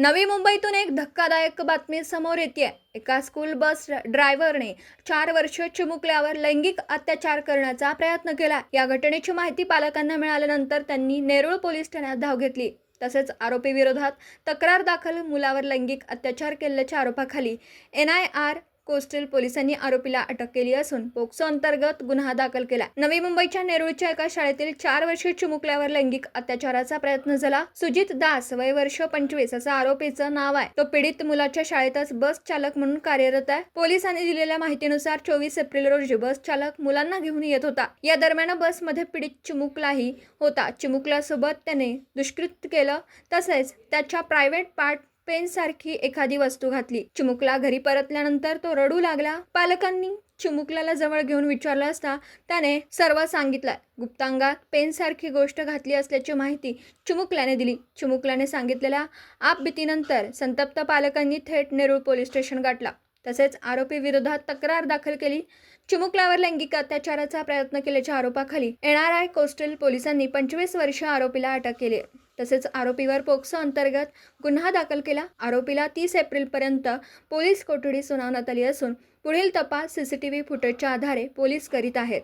नवी मुंबईतून एक धक्कादायक बातमी समोर येते एका स्कूल बस ड्रायव्हरने चार वर्ष चिमुकल्यावर लैंगिक अत्याचार करण्याचा प्रयत्न केला. या घटनेची माहिती पालकांना मिळाल्यानंतर त्यांनी नेरूळ पोलीस ठाण्यात धाव घेतली. तसेच आरोपी विरोधात तक्रार दाखल मुलावर लैंगिक अत्याचार केल्याच्या आरोपाखाली एन आय आर कोस्टल पोलिसांनी आरोपीला अटक केली असून पोक्सो अंतर्गत गुन्हा दाखल केला. नवी मुंबईच्या नेरूळच्या एका शाळेतील चार वर्षीय चिमुकल्यावर लैंगिक अत्याचाराचा प्रयत्न झाला. सुजित दास वय वर्ष पंचवीस असं आरोपीचं नाव आहे. तो पीडित मुलाच्या शाळेतच बस चालक म्हणून कार्यरत आहे. पोलिसांनी दिलेल्या माहितीनुसार चोवीस एप्रिल रोजी बस चालक मुलांना घेऊन येत होता. या दरम्यान बसमध्ये पीडित चिमुकलाही होता. चिमुकल्यासोबत त्याने दुष्कृत्य केलं. तसेच त्याच्या प्रायव्हेट पार्ट पेनसारखी एखादी वस्तू घातली. चिमुकला घरी परतल्यानंतर तो रडू लागला. पालकांनी चिमुकल्याला जवळ घेऊन विचारलं असता त्याने सर्व सांगितलं. गुप्तांगात पेनसारखी गोष्ट घातली असल्याची माहिती चिमुकल्याने दिली. चिमुकल्याने सांगितलेल्या आपबितीनंतर संतप्त पालकांनी थेट नेरूळ पोलीस स्टेशन गाठला. तसेच आरोपी विरोधात तक्रार दाखल केली. चिमुकल्यावर लैंगिक अत्याचाराचा प्रयत्न केल्याच्या आरोपाखाली एन आर आय कोस्टल पोलिसांनी पंचवीस वर्ष आरोपीला अटक केली आहे. तसेच आरोपीवर पोक्सो अंतर्गत गुन्हा दाखल केला. आरोपीला तीस एप्रिलपर्यंत पोलीस कोठडी सुनावण्यात आली असून पुढील तपास सीसीटीव्ही फुटेजच्या आधारे पोलीस करीत आहेत.